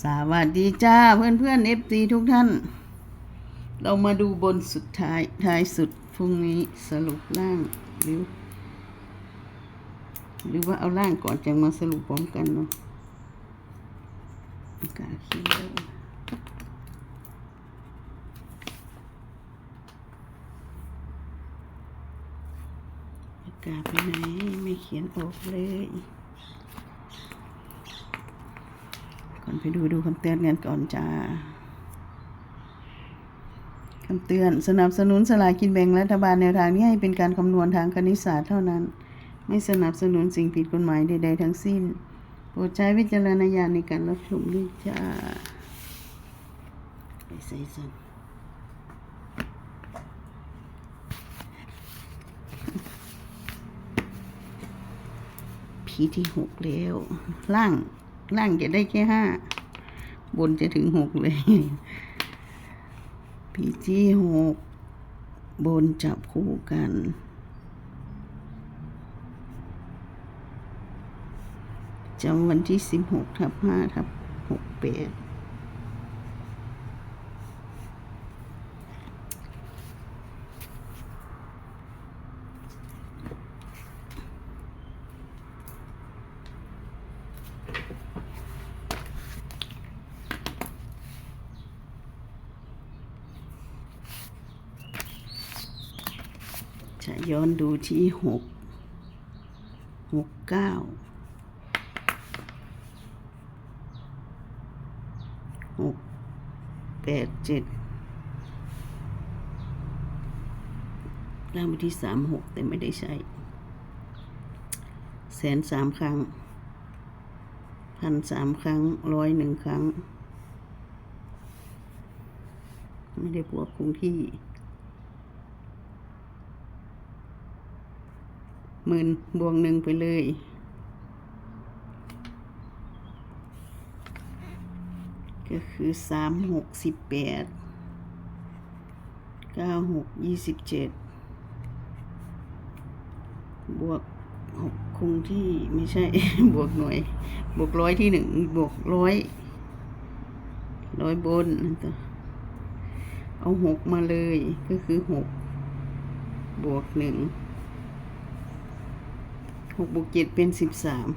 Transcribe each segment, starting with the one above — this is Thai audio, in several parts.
สวัสดีจ้าเพื่อนเพื่อนเอฟซีทุกท่าน เรามาดูบนสุดท้ายท้ายสุดพรุ่งนี้สรุปล่างหรือหรือว่าเอาล่างก่อนจะมาสรุปพร้อมกันเนาะกาศเขียวอากาไปไหนไม่เขียนออกเลย ก่อนไป ดูดูคำเตือนกันก่อนจ้าคำเตือนสนับสนุนสลากินแบ่งรัฐบาลแนวทางนี้ให้เป็นการคำนวณทางคณิตศาสตร์เท่านั้น ไม่สนับสนุนสิ่งผิดกฎหมายใด ๆ ทั้งสิ้น โปรดใช้วิจารณญาณในการรับชมด้วยจ้าไปใส่สนพีที่หกแล้ว ล่าง ล่างจะได้แค่ห้า บนจะถึงหกเลย พีที่หกบนจับคู่กันจำวันที่สิบหกทับห้าทับหกแปด จะย้อนดูที่หกหกเก้าหกแปดเจ็ดล่างไปที่สามหกแต่ไม่ได้ใช้แสนสามครั้งพันสามครั้งร้อยหนึ่งครั้ง ไม่ได้บวกคงที่ หมื่นบวกหนึ่งไปเลย ก็คือสามหกสิบแปดเก้าหกยี่สิบเจ็ดบวกหกคงที่ไม่ใช่ บวกหน่วย บวกร้อยที่หนึ่งบวกร้อยร้อยบน เอาหกมาเลยก็คือหกบวกหนึ่ง หกบวกเจ็ดเป็นสิบสาม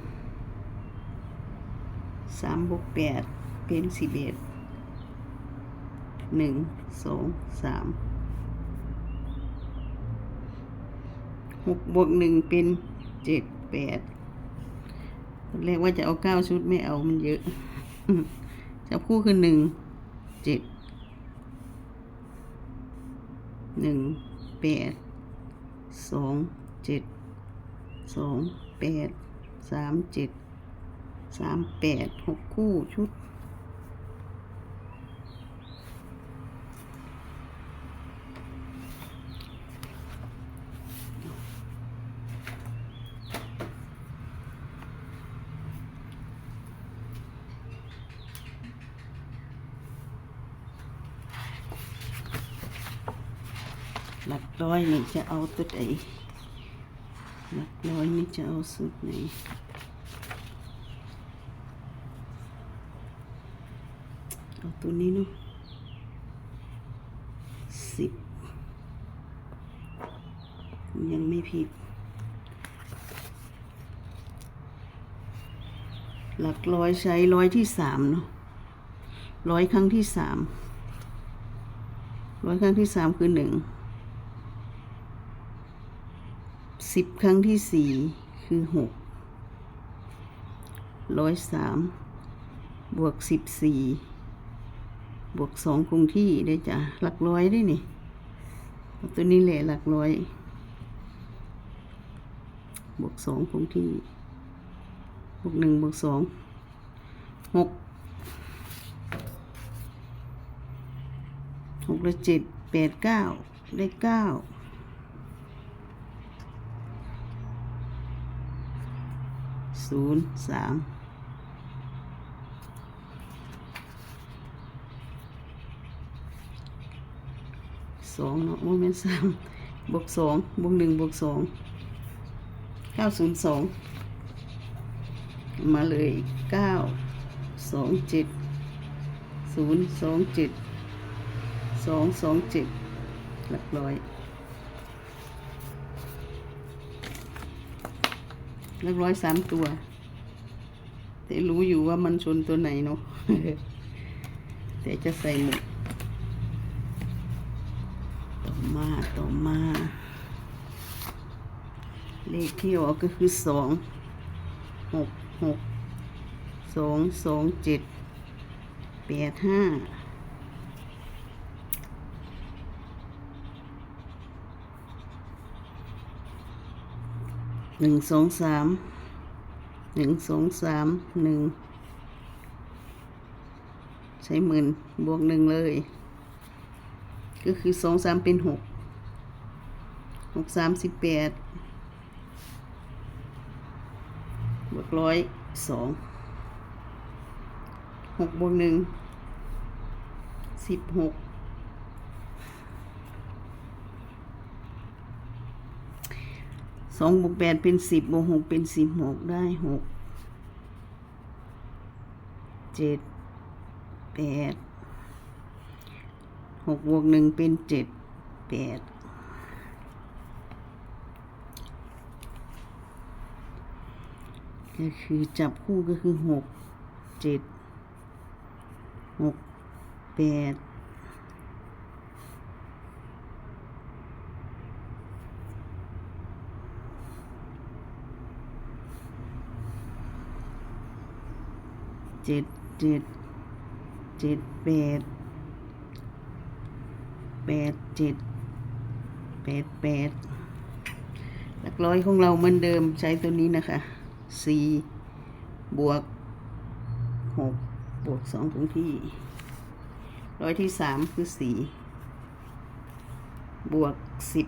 สามบวกแปดเป็นสิบเอ็ดหนึ่งสองสามหกบวกหนึ่งเป็นเจ็ดแปดตอนแรกว่าจะเอาเก้าชุดไม่เอามันเยอะ จะคู่คือหนึ่งเจ็ดหนึ่งแปดสองเจ็ด สองแปดสามเจ็ดสามแปดหกคู่ชุดหลักร้อยนี่จะเอาตัวไหน หลักร้ยนี่จะเอาสุดไหนเอาตัวนี้เนาะสิบยังไม่ผิด หลักร้อยใช้ร้อยที่สามเนาะร้อยครั้งที่สามร้อยครั้งที่สามคือหนึ่ง สิบครั้งที่สี่คือหกร้อยสามบวกสิบสี่บวกสองคงที่ได้จ้ะหลักร้อยได้นี่ตัวนี้แหละหลักร้อย บวกสองคงที่ บวกหนึ่งบวกสองหกหกละเจ็ดแปดเก้าได้เก้า ศูนย์สามสองเนาะโมเมนต์สามบวกสองบวกหนึ่งบวกสองเก้าศูนย์สองมาเลยเก้าสองเจ็ดศูนย์สองเจ็ดสองสองเจ็ดหลักร้อย หลักร้อยสามตัว แต่รู้อยู่ว่ามันชนตัวไหนเนาะแต่จะใส่หมดต่อมาต่อมา เลขที่ออกก็คือสองหกหกสองสองเจ็ดแปดห้า หนึ่งสองสามหนึ่งสองสามหนึ่งใช้หมื่นบวกหนึ่งเลย ก็คือสองสามเป็นหกหกสามสิบแปดบวกร้อยสองหกบวกหนึ่งสิบหก สองบวกแปดเป็นสิบบวกหกเป็นสิบหกได้หกเจ็ดแปดหกบวกหนึ่งเป็นเจ็ดแปดก็คือจับคู่ก็คือหกเจ็ดหกแปด เจ็ดเจ็ดเจ็ดแปดแปดเจ็ดแปดแปดหลักร้อยของเราเหมือนเดิมใช้ตัวนี้นะคะสี่บวกหกบวกสองคงที่ ร้อยที่สามคือสี่บวกสิบ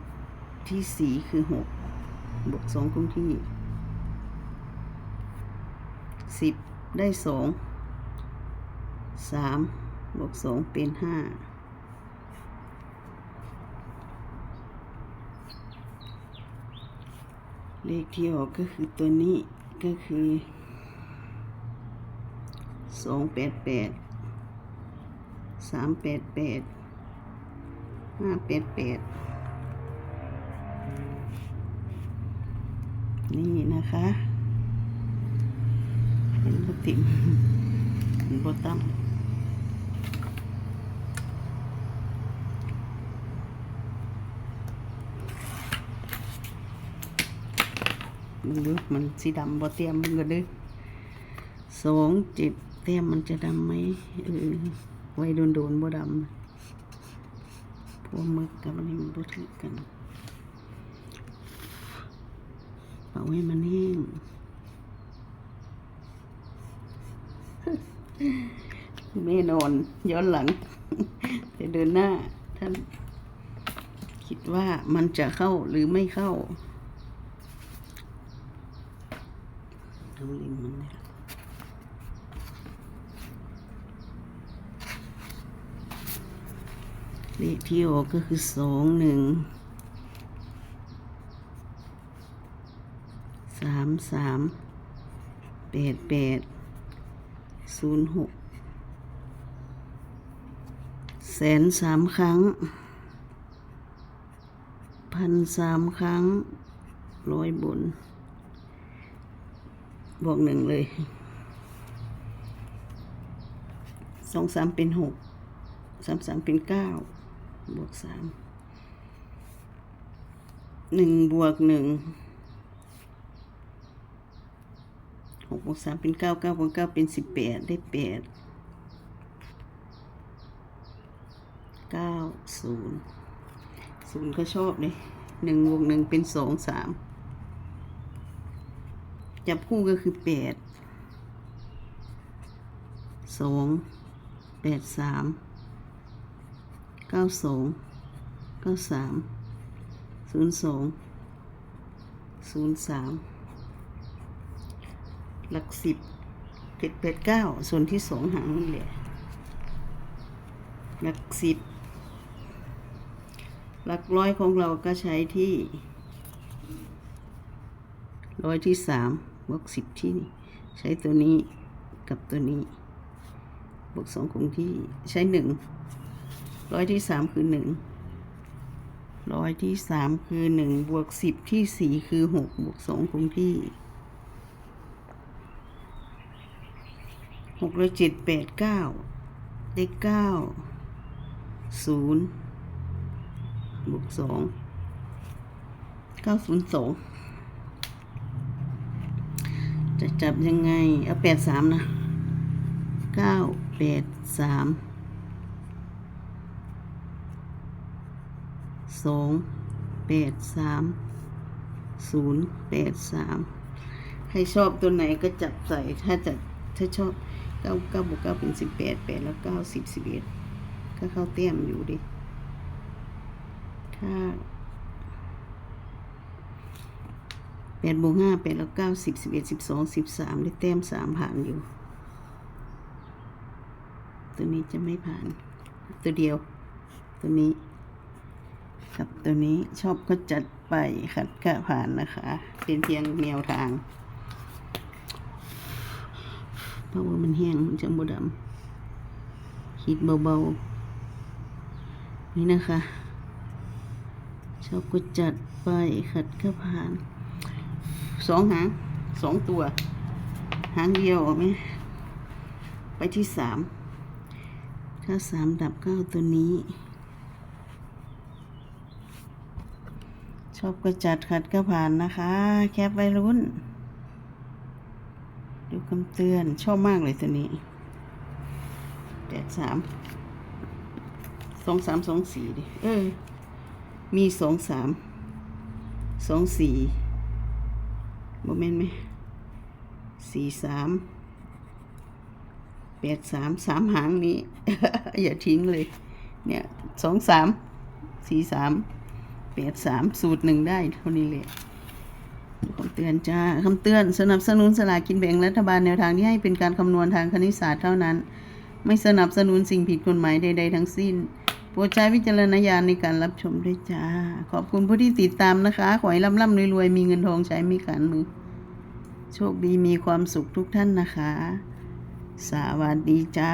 ที่สี่คือหกบวกสองคงที่สิบ ได้สองสามบวกสองเป็นห้าเลขที่ออกก็คือตัวนี้ก็คือสองแปดแปดสามแปดแปดห้าแปดแปดนี่นะคะ เห็นปติมเห็นบตั้มมึงดูมันสีดำบ่เตรียมมึงก็ดูสองเจ็ดเตรียมมันจะดำไหมเออไว้โดนโดนๆบ่ดำพวกมึกกับอันนี้มันบ่ถือกันเอาให้มันแห้ง ไม่นอน ย้อนหลัง แต่เดินหน้า ท่าน คิดว่ามันจะเข้าหรือไม่เข้าดูลิงมันเนี่ยเลขที่ออกก็คือสองหนึ่งสามสามแปดแปด ศูนย์หกแสนสามครั้ง พันสามครั้ง ร้อยบน บวกหนึ่งเลย สองสามเป็นหก สามสามเป็นเก้า บวกสาม หนึ่งบวกหนึ่ง หกบ วกสามเป็นเก้าเก้าบวกเก้าเป็นสิบแปดได้แปดเก้าศูนย์ศูนย์ก็ชอบเลยหนึ่งบวกหนึ่งเป็นสองสามจับคู่ก็คือแปดสองแปดสามเก้าสองเก้าสามศูนย์สองศูนย์สาม หลักสิบเจ็ดแปดเก้าส่วนที่สองหางนี่แหละหลักสิบหลักร้อยของเราก็ใช้ที่ร้อยที่สามบวกสิบที่นี่ใช้ตัวนี้กับตัวนี้บวกสองคงที่ใช้หนึ่งร้อยที่สามคือหนึ่งร้อยที่สามคือหนึ่งบวกสิบที่สี่คือหกบวกสองคงที่ หกร้อยเจ็ดแปดเก้าเลขเก้าศูนย์บวกสองเก้าศูนย์สองจะจับยังไง เอาแปดสามนะเก้าแปดสามสองแปดสามศูนย์แปดสามใครชอบตัวไหนก็จับใส่ถ้าจะถ้าชอบ เก้าเก้าบวกเก้าเป็นสิบแปดแปดแล้วเก้าสิบสิบเอ็ดก็เข้าเตี้ยมอยู่ดิถ้าแปดบวกห้าแปดแล้วเก้าสิบสิบเอ็ดสิบสองสิบสามได้แต้มสามผ่านอยู่ ตัวนี้จะไม่ผ่าน ตัวเดียว ตัวนี้กับตัวนี้ชอบก็จัดไปขัดก็ผ่านนะคะ เป็นเพียงแนวทาง เพราะว่ามันแห้งมันจังบดดำคิดเบาๆ นี่นะคะ ชอบก็จัดไปขัดก็ผ่าน สองหางสองตัว หางเดียวเอาไหมไปที่สามถ้าสามดับเก้าตัวนี้ ชอบก็จัดขัดก็ผ่านนะคะ แคปไว้รุ่น คำเตือน ชอบมากเลยตัวนี้แปดสามสองสามสองสี่ดิเออ มีสองสามสองสี่โมเมนต์ไหมสี่สามแปดสามสามหางนี้ อย่าทิ้งเลย เนี่ยสองสามสี่สามแปดสามสูตรหนึ่งได้เท่านี้เลย คำเตือนจ้าคำเตือนสนับสนุนสลากกินแบ่งรัฐบาลแนวทางที่ให้เป็นการคำนวณทางคณิตศาสตร์เท่านั้น ไม่สนับสนุนสิ่งผิดกฎหมายใด ๆ ทั้งสิ้นโปรดใช้วิจารณญาณในการรับชมด้วยจ้า ขอบคุณผู้ที่ติดตามนะคะ ขอให้ร่ำร่ำรวยๆ มีเงินทองใช้ไม่ขาดมือ โชคดีมีความสุขทุกท่านนะคะ สวัสดีจ้า